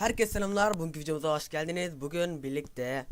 Herkese selamlar. Bugünkü videomuza hoş geldiniz. Bugün birlikte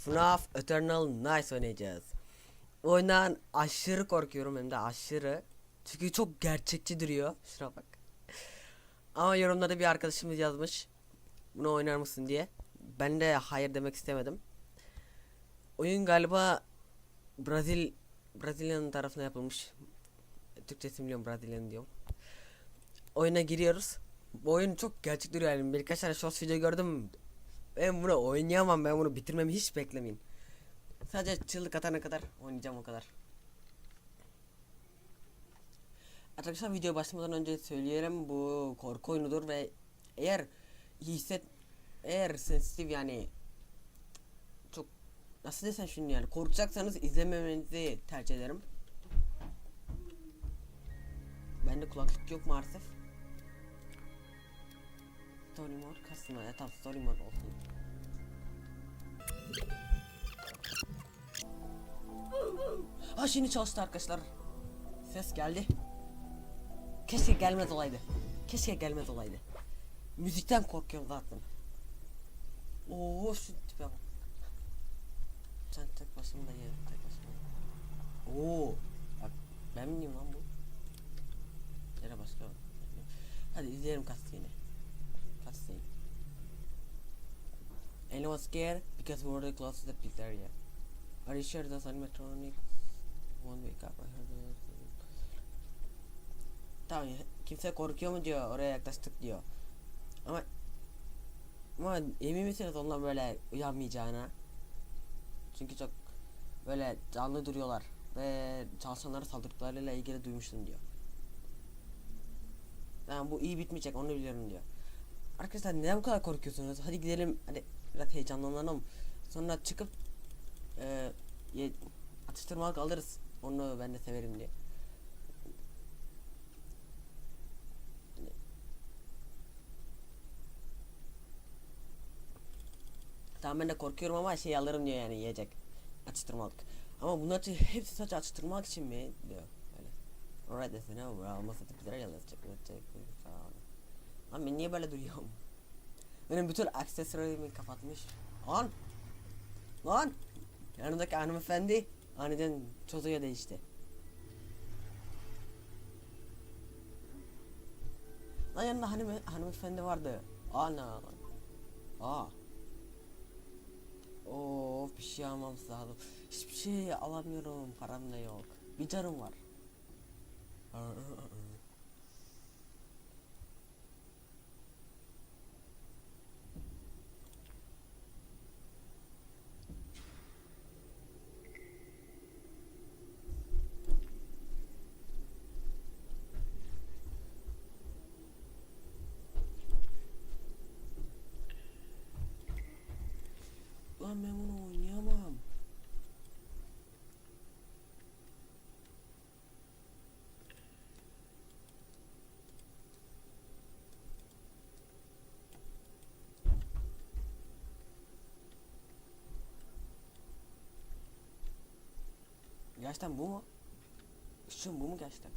FNAF Eternal Night oynayacağız. Oyundan aşırı korkuyorum hem de aşırı. Çünkü çok gerçekçi duruyor. Şuna bak. Ama yorumlarda bir arkadaşımız yazmış. Bunu oynar mısın diye. Ben de hayır demek istemedim. Oyun galiba Brazil Brezilya'nın tarafına yapılmış. Türkçesini biliyorum Brezilya'nın diyorum. Oyuna giriyoruz. Bu oyun çok gerçek duruyor yani. Birkaç tane short video gördüm. Ben bunu oynayamam. Ben bunu bitirmemi hiç beklemeyin. Sadece çığlık atana kadar oynayacağım o kadar. Arkadaşlar video başlamadan önce söyleyelim bu korku oyunudur ve eğer hisset eğer sensitif yani çok nasıl desem şimdi yani korkacaksanız izlememenizi tercih ederim. Bende kulaklık yok maalesef. Story mode customer ya tamam story mode olsun. Ha şimdi çalıştı arkadaşlar. Ses geldi. Keşke gelmez olaydı. Keşke gelmez olaydı. Müzikten korkuyorum zaten. Oo şu tipe bak. Sen tek başına da ye, tek başına. Oo. Bak ben miyim lan bu? Yere başka. Hadi izleyelim cutscene'i. Cutscene. Anyone scared? Because we were close to the pizzeria. Are you sure those animatronics won't wake up? I heard the- Tamam kimse korkuyor mu diyor oraya yaklaştık diyor. Ama ama emin misiniz onlar böyle uyanmayacağına? Çünkü çok böyle canlı duruyorlar ve çalışanlara saldırdıklarıyla ilgili duymuştum diyor. Tamam bu iyi bitmeyecek onu biliyorum diyor. Arkadaşlar neden bu kadar korkuyorsunuz? Hadi gidelim hadi biraz heyecanlanalım. Sonra çıkıp e, atıştırmalık alırız. Onu ben de severim diye. Tamam ben de korkuyorum ama şey alırım diyor yani yiyecek. Atıştırmalık. Ama bunlar hepsi sadece atıştırmalık için mi? diyor. Böyle. Alright that's enough. We're almost at the pizzeria. Let's check. Let's check. Lan ben niye böyle duruyorum? Benim bütün aksesuarımı kapatmış. Lan! Lan! Yanımdaki hanımefendi aniden çocuğa değişti. Lan yanında hanım hanımefendi vardı. Ana. Aa. Of bir şey almam lazım. Hiçbir şey alamıyorum. Param da yok. Bir canım var. Lan ben bunu oynayamam. Gerçekten bu mu? Işın bu mu gerçekten?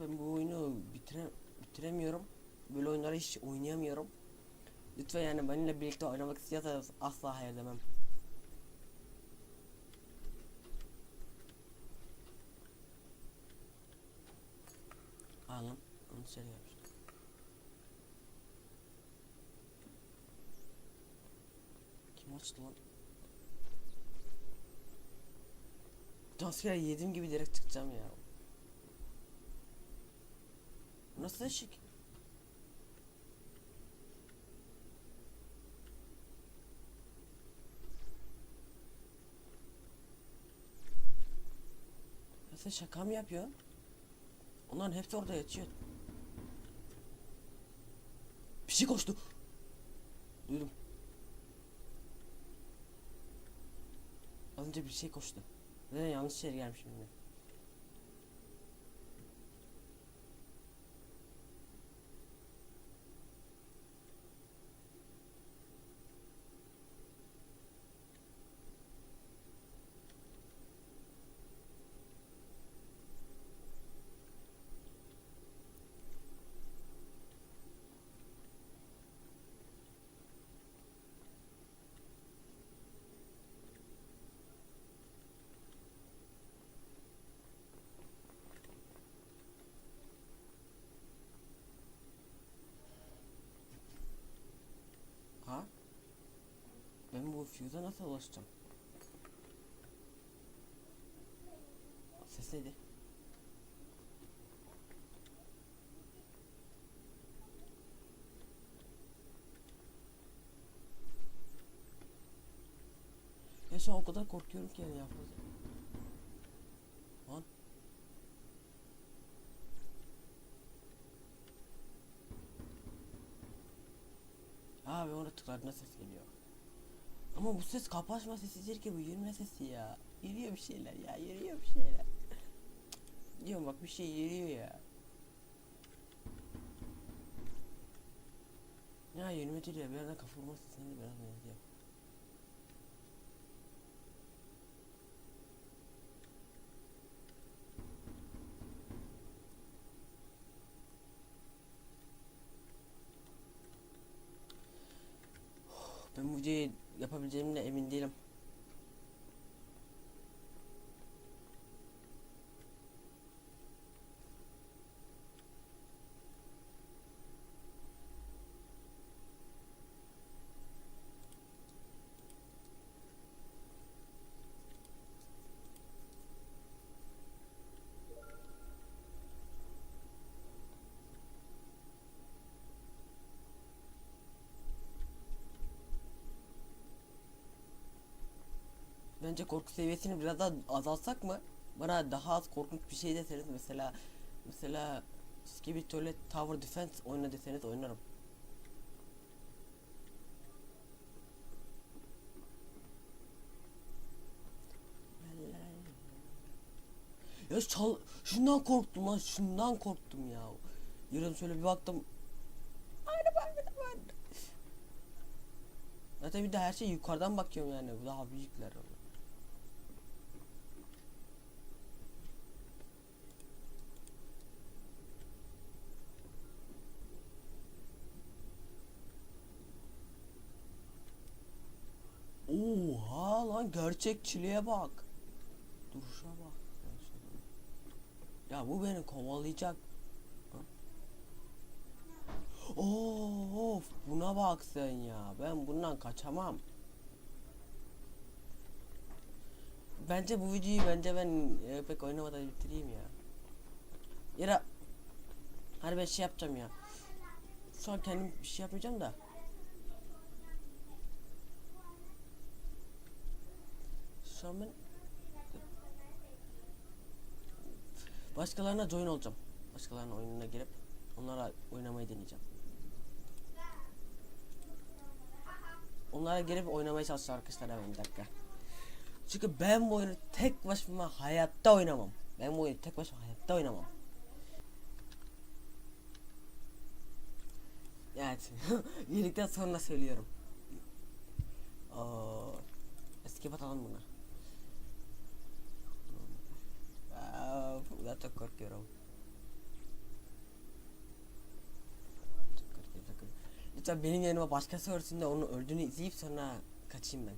Ben bu oyunu bitire, bitiremiyorum. Böyle oyunları hiç oynayamıyorum. Lütfen yani benimle birlikte oynamak istiyorsanız asla hayır demem. Aa lan onu yapmıştım. Kim açtı lan? Jumpscare yediğim gibi direkt çıkacağım ya. Bu Nasıl ışık? Sen şaka mı yapıyorsun? Onların hepsi orada yatıyor. Bir şey koştu. Duydum. Az önce bir şey koştu. Ve yanlış yere gelmişim yine. bu fuse'a nasıl ulaşacağım? Ses neydi? Ya şu an o kadar korkuyorum ki yani yapmadım. Abi orada tıkladığında ses geliyor. Ama bu ses kapı açma sesi değil ki bu yürüme sesi ya. Yürüyor bir şeyler ya yürüyor bir şeyler. Diyorum bak bir şey yürüyor ya. Ya yürüme değil ya bir yerden kafa vurma sesini biraz benziyor. Ben bu videoyu yapabileceğimden emin değilim. Bence korku seviyesini biraz daha azaltsak mı? Bana daha az korkunç bir şey deseniz mesela mesela Skibidi Toilet Tower Defense oyna deseniz oynarım. Ya çal şundan korktum lan şundan korktum ya. Yarın şöyle bir baktım. Zaten bir de her şey yukarıdan bakıyorum yani daha büyükler. Oha lan gerçekçiliğe bak. Duruşa bak. Ya bu beni kovalayacak. Ha? Of buna bak sen ya. Ben bundan kaçamam. Bence bu videoyu bence ben e, pek oynamadan bitireyim ya. Yara Hani ben şey yapacağım ya. Şu an kendim bir şey yapmayacağım da. Şu ben Başkalarına join olacağım. Başkalarının oyununa girip onlara oynamayı deneyeceğim. Onlara girip oynamaya çalışacağım arkadaşlar hemen bir dakika. Çünkü ben bu oyunu tek başıma hayatta oynamam. Ben bu oyunu tek başıma hayatta oynamam. Evet. Yedikten sonra söylüyorum. Oo, eski batalım buna. Çok korkuyorum. Lütfen benim yanıma başkası örsün de onun öldüğünü izleyip sonra kaçayım ben.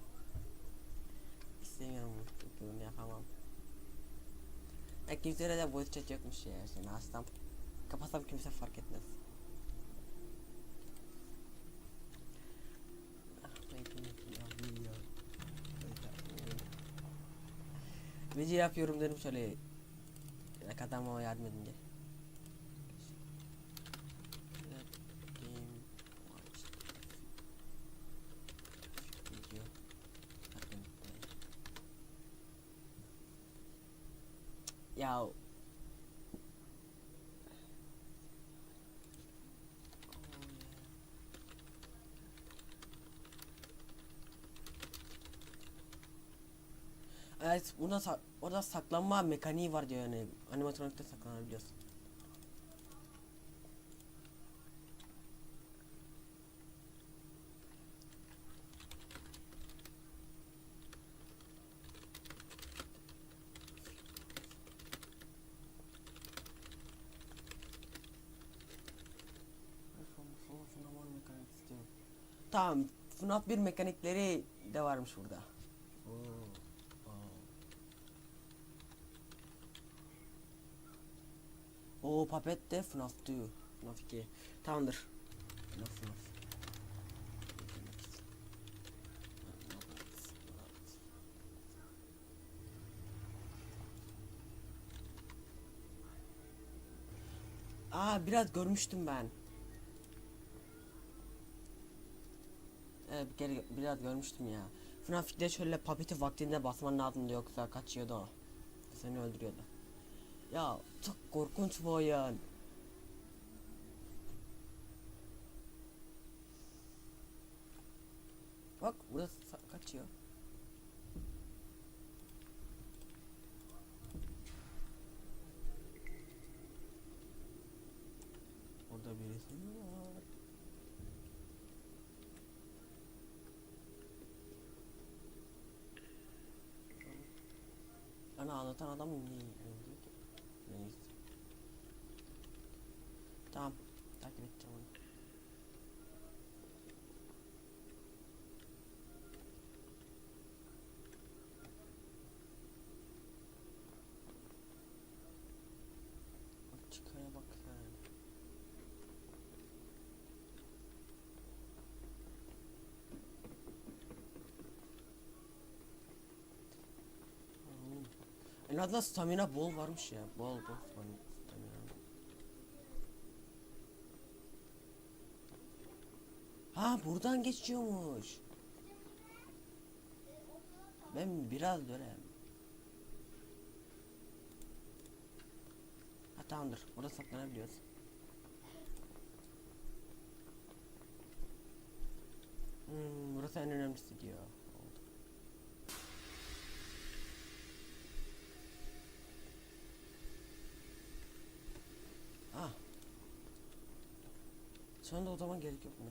İstemiyorum bunu yapamam. Ya kimsede de voice chat yokmuş ya. Şimdi açsam kapatsam kimse fark etmez. Ah. Video yapıyorum dedim şöyle Kata mau admin je. Game, watch. Ya. Evet, bunda sa orada saklanma mekaniği var diyor yani. Animatronikte saklanabiliyorsun. Tamam, FNAF 1 mekanikleri de varmış burada. O Puppet de FNAF diyor. FNAF 2. Tamamdır. FNAF FNAF. Aa biraz görmüştüm ben. Evet geri, biraz görmüştüm ya. FNAF 2'de şöyle papiti vaktinde basman lazımdı yoksa kaçıyordu o. Seni öldürüyordu. Ya çok korkunç bu oyun. Bak burası sa- kaçıyor. Orada birisi mi var? Ana anlatan adam ne öldü ki? Neyse. Tamam. Takip edeceğim onu. Bak çıkaya bak sen. Hmm. Azından stamina bol varmış ya. Bol bol stamina. stamina. Ha buradan geçiyormuş. Ben biraz dönem. Ha tamamdır. Burada saklanabiliyoruz. Hmm, burası en önemlisi diyor. Sonra da o zaman gerek yok buna.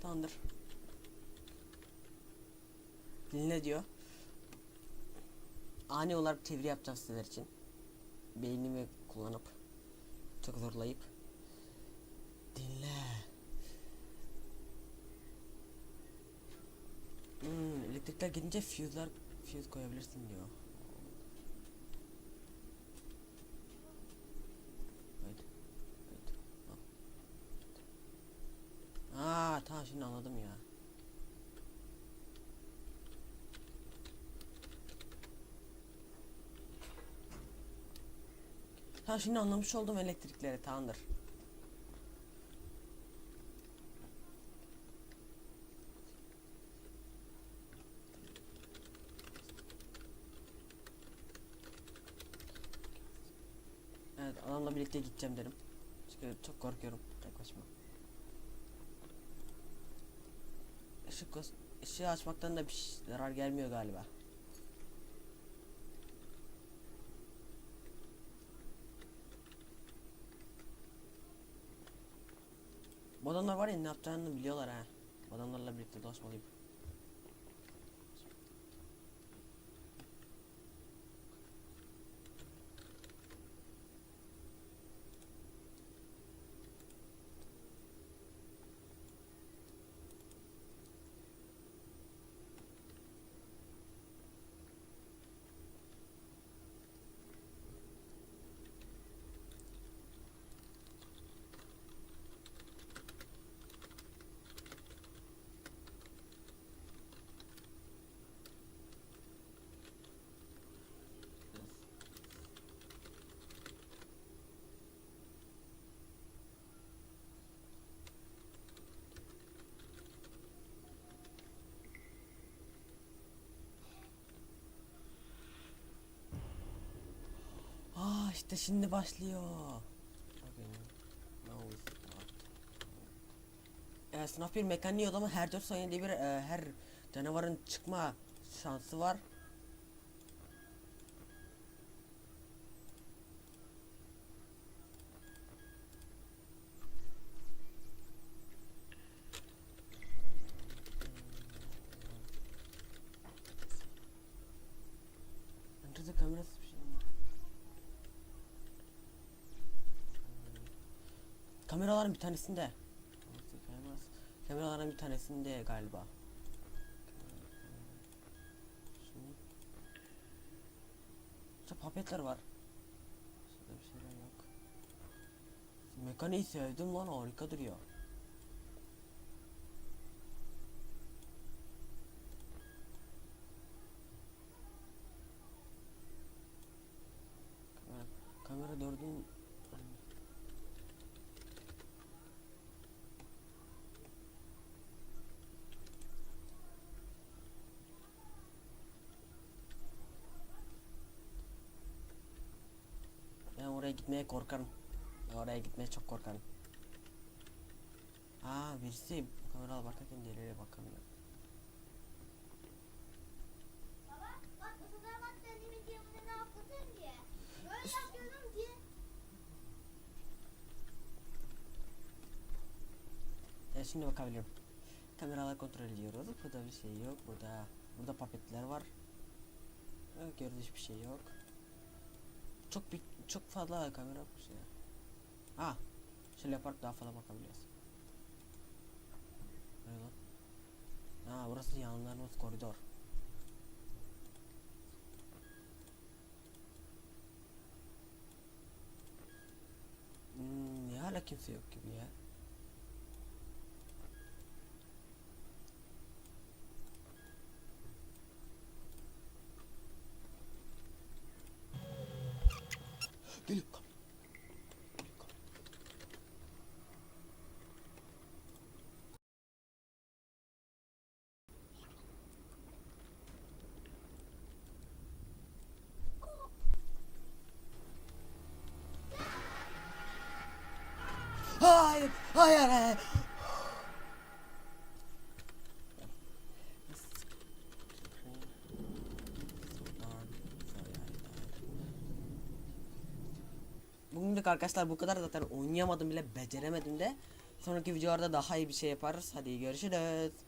Tamamdır. Dinle diyor. Ani olarak çeviri yapacağım sizler için. Beynimi kullanıp çok zorlayıp dinle. Hmm, elektrikler gidince fuse'lar fuse koyabilirsin diyor. Şimdi anladım ya. Ha şimdi anlamış oldum elektrikleri tamamdır. Evet adamla birlikte gideceğim derim. Çünkü çok korkuyorum tek başıma. Kos- ışığı açmaktan da bir zarar gelmiyor galiba. Bu adamlar var ya ne yapacağını biliyorlar ha. Bu adamlarla birlikte dolaşmalıyım. Aa işte şimdi başlıyor. Start. Ee, bir mekaniği ama her 4 saniyede bir e, her canavarın çıkma şansı var. Enter the camera subscription. Kameraların bir tanesinde. Kameraların bir tanesinde galiba. İşte papetler var. Şurada bir şeyler yok. Mekaniği sevdim lan harika duruyor. Kamera, kamera dördün gitmeye korkarım. Oraya gitmeye çok korkarım. Aa birisi kameralı bakarken diğerlere bakamıyor. Evet şimdi bakabilirim. Kameralar kontrol ediyoruz. Burada bir şey yok. Burada burada papetler var. Gördüğünüz bir şey yok. Çok bir çok fazla kamera yokmuş ya. Ah, şöyle yaparak daha fazla bakabiliyoruz. Ha, burası yanlarımız koridor. Hmm, hala kimse yok gibi ya. Geliyor. Kam- Hayır, hayır. Bugünlük arkadaşlar bu kadar zaten oynayamadım bile beceremedim de. Sonraki videolarda daha iyi bir şey yaparız. Hadi görüşürüz.